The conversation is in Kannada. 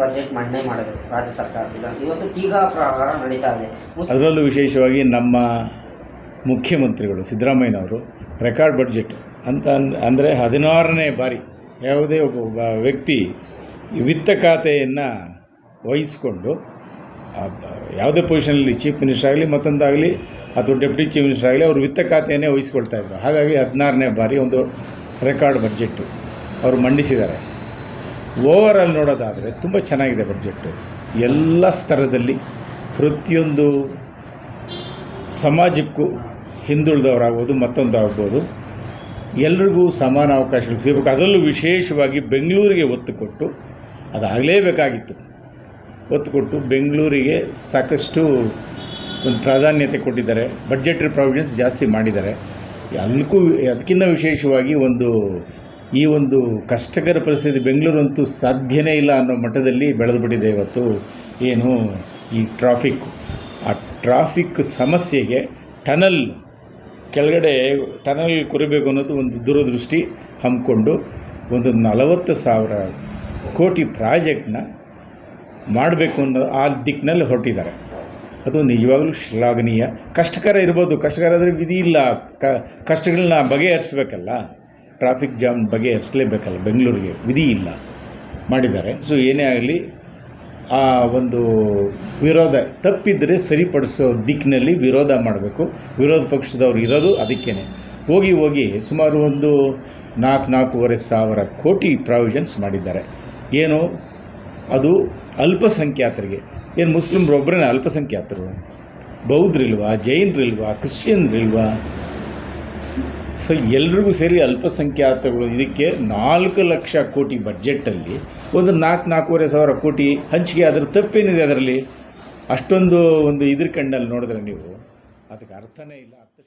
ಬಜೆಟ್ ಮಂಡನೆ ಮಾಡಿದ್ರು ರಾಜ್ಯ ಸರ್ಕಾರ ಇವತ್ತು ಟೀಕಾ ಪ್ರಹಾರ ನಡೀತಾ ಇದೆ. ಅದರಲ್ಲೂ ವಿಶೇಷವಾಗಿ ನಮ್ಮ ಮುಖ್ಯಮಂತ್ರಿಗಳು ಸಿದ್ದರಾಮಯ್ಯನವರು ರೆಕಾರ್ಡ್ ಬಡ್ಜೆಟ್ ಅಂತ ಅಂದರೆ ಹದಿನಾರನೇ ಬಾರಿ ಯಾವುದೇ ಒಬ್ಬ ವ್ಯಕ್ತಿ ವಿತ್ತ ಖಾತೆಯನ್ನು ವಹಿಸಿಕೊಂಡು ಯಾವುದೇ ಪೊಸಿಷನಲ್ಲಿ ಚೀಫ್ ಮಿನಿಸ್ಟರ್ ಆಗಲಿ ಮತ್ತೊಂದಾಗಲಿ ಅಥವಾ ಡೆಪ್ಯೂಟಿ ಚೀಫ್ ಮಿನಿಸ್ಟರ್ ಆಗಲಿ ಅವರು ವಿತ್ತ ಖಾತೆಯನ್ನೇ ವಹಿಸ್ಕೊಳ್ತಾ ಇದ್ದರು ಹಾಗಾಗಿ ಹದಿನಾರನೇ ಬಾರಿ ಒಂದು ರೆಕಾರ್ಡ್ ಬಡ್ಜೆಟ್ಟು ಅವರು ಮಂಡಿಸಿದ್ದಾರೆ. ಓವರಾಲ್ ನೋಡೋದಾದರೆ ತುಂಬ ಚೆನ್ನಾಗಿದೆ ಬಡ್ಜೆಟ್ಟು ಎಲ್ಲ ಸ್ತರದಲ್ಲಿ ಪ್ರತಿಯೊಂದು ಸಮಾಜಕ್ಕೂ ಹಿಂದುಳಿದವರಾಗ್ಬೋದು ಮತ್ತೊಂದು ಆಗ್ಬೋದು ಎಲ್ರಿಗೂ ಸಮಾನ ಅವಕಾಶಗಳು ಸಿಗಬೇಕು. ಅದರಲ್ಲೂ ವಿಶೇಷವಾಗಿ ಬೆಂಗಳೂರಿಗೆ ಒತ್ತು ಕೊಟ್ಟು, ಅದಾಗಲೇಬೇಕಾಗಿತ್ತು. ಒತ್ತು ಕೊಟ್ಟು ಬೆಂಗಳೂರಿಗೆ ಸಾಕಷ್ಟು ಒಂದು ಪ್ರಾಧಾನ್ಯತೆ ಕೊಟ್ಟಿದ್ದಾರೆ. ಬಡ್ಜೆಟ್ರಿ ಪ್ರಾವಿಷನ್ಸ್ ಜಾಸ್ತಿ ಮಾಡಿದ್ದಾರೆ. ಅದಕ್ಕೂ ಅದಕ್ಕಿಂತ ವಿಶೇಷವಾಗಿ ಒಂದು ಈ ಒಂದು ಕಷ್ಟಕರ ಪರಿಸ್ಥಿತಿ ಬೆಂಗಳೂರಂತೂ ಸಾಧ್ಯನೇ ಇಲ್ಲ ಅನ್ನೋ ಮಟ್ಟದಲ್ಲಿ ಬೆಳೆದುಬಿಟ್ಟಿದೆ ಇವತ್ತು. ಏನು ಈ ಟ್ರಾಫಿಕ್ ಆ ಟ್ರಾಫಿಕ್ ಸಮಸ್ಯೆಗೆ ಟನಲ್ ಕೆಳಗಡೆ ಟನಲ್ ಕೊರಬೇಕು ಅನ್ನೋದು ಒಂದು ದೂರದೃಷ್ಟಿ ಹಮ್ಮಿಕೊಂಡು ಒಂದು ನಲವತ್ತು ಸಾವಿರ ಕೋಟಿ ಪ್ರಾಜೆಕ್ಟ್ನ ಮಾಡಬೇಕು ಅನ್ನೋ ಆ ದಿಕ್ಕಿನಲ್ಲಿ ಹೊರಟಿದ್ದಾರೆ. ಅದು ನಿಜವಾಗಲೂ ಶ್ಲಾಘನೀಯ. ಕಷ್ಟಕರ ಇರ್ಬೋದು. ಕಷ್ಟಕರ ಆದರೆ ವಿಧಿ ಇಲ್ಲ. ಕಷ್ಟಗಳನ್ನ ಬಗೆಹರಿಸ್ಬೇಕಲ್ಲ. ಟ್ರಾಫಿಕ್ ಜಾಮ್ ಬಗ್ಗೆ ಬಗೆಹರಿಸಲೇಬೇಕಲ್ಲ ಬೆಂಗಳೂರಿಗೆ ವಿಧಿ ಇಲ್ಲ ಮಾಡಿದ್ದಾರೆ. ಸೊ ಏನೇ ಆಗಲಿ, ಆ ಒಂದು ವಿರೋಧ ತಪ್ಪಿದ್ದರೆ ಸರಿಪಡಿಸೋ ದಿಕ್ಕಿನಲ್ಲಿ ವಿರೋಧ ಮಾಡಬೇಕು. ವಿರೋಧ ಪಕ್ಷದವ್ರು ಇರೋದು ಅದಕ್ಕೇ ಹೋಗಿ ಹೋಗಿ ಸುಮಾರು ಒಂದು ನಾಲ್ಕು, ನಾಲ್ಕೂವರೆ ಸಾವಿರ ಕೋಟಿ ಪ್ರಾವಿಷನ್ಸ್ ಮಾಡಿದ್ದಾರೆ. ಏನು? ಅದು ಅಲ್ಪಸಂಖ್ಯಾತರಿಗೆ. ಏನು ಮುಸ್ಲಿಮ್ರು ಒಬ್ಬರೇ ಅಲ್ಪಸಂಖ್ಯಾತರು? ಬೌದ್ಧರಿಲ್ವಾ, ಜೈನರಿಲ್ವಾ, ಕ್ರಿಶ್ಚಿಯನ್ರಿಲ್ವಾ? ಸೊ ಎಲ್ರಿಗೂ ಸೇರಿ ಅಲ್ಪಸಂಖ್ಯಾತಗಳು, ಇದಕ್ಕೆ ನಾಲ್ಕು ಲಕ್ಷ ಕೋಟಿ ಬಜೆಟಲ್ಲಿ ಒಂದು ನಾಲ್ಕು, ನಾಲ್ಕೂವರೆ ಸಾವಿರ ಕೋಟಿ ಹಂಚಿಕೆ ಅದರ ತಪ್ಪೇನಿದೆ ಅದರಲ್ಲಿ? ಅಷ್ಟೊಂದು ಒಂದು ಇದ್ರ ಕಣ್ಣಲ್ಲಿ ನೋಡಿದ್ರೆ ನೀವು, ಅದಕ್ಕೆ ಅರ್ಥನೇ ಇಲ್ಲ ಅರ್ಥ